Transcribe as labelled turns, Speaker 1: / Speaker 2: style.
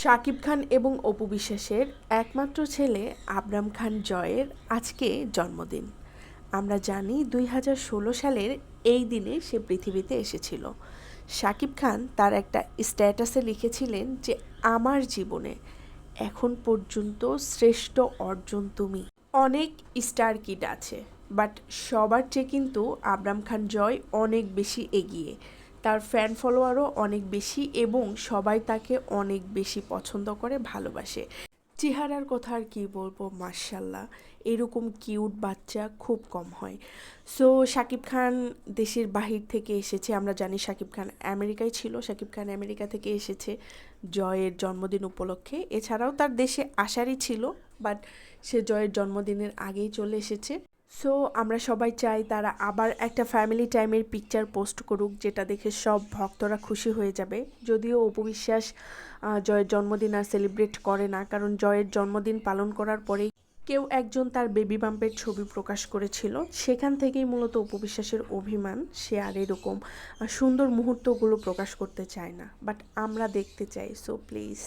Speaker 1: শাকিব খান এবং অপু বিশ্বাসের একমাত্র ছেলে আবরাম খান জয়ের আজকে জন্মদিন। আমরা জানি দুই হাজার ষোলো সালের এই দিনে সে পৃথিবীতে এসেছিল। শাকিব খান তার একটা স্ট্যাটাসে লিখেছিলেন যে, আমার জীবনে এখন পর্যন্ত শ্রেষ্ঠ অর্জন তুমি। অনেক স্টার কিড আছে, বাট সবার চেয়ে কিন্তু আবরাম খান জয় অনেক বেশি এগিয়ে। তার ফ্যান ফলোয়ারও অনেক বেশি এবং সবাই তাকে অনেক বেশি পছন্দ করে, ভালোবাসে। চেহারার কথা আর কি বলব? মার্শাল্লাহ এরকম কিউট বাচ্চা খুব কম হয়। সো শাকিব খান দেশের বাহির থেকে এসেছে। আমরা জানি শাকিব খান আমেরিকায় ছিল। শাকিব খান আমেরিকা থেকে এসেছে জয়ের জন্মদিন উপলক্ষে। এছাড়াও তার দেশে আসারই ছিল বাট সে জয়ের জন্মদিনের আগেই চলে এসেছে। সো আমরা সবাই চাই তারা আবার একটা ফ্যামিলি টাইমের পিকচার পোস্ট করুক যেটা দেখে সব ভক্তরা খুশি হয়ে যাবে। যদিও অপবিশ্বাস আহ, জয়ের জন্মদিন আর সেলিব্রেট করে না কারণ জয়ের জন্মদিন পালন করার পরেই কেউ একজন তার বেবি বাম্পের ছবি প্রকাশ করেছিল। সেখান থেকেই মূলত উপবিশ্বাসের অভিমান সে আর এরকম সুন্দর মুহূর্তগুলো প্রকাশ করতে চায় না। বাট আমরা দেখতে চাই সো প্লিজ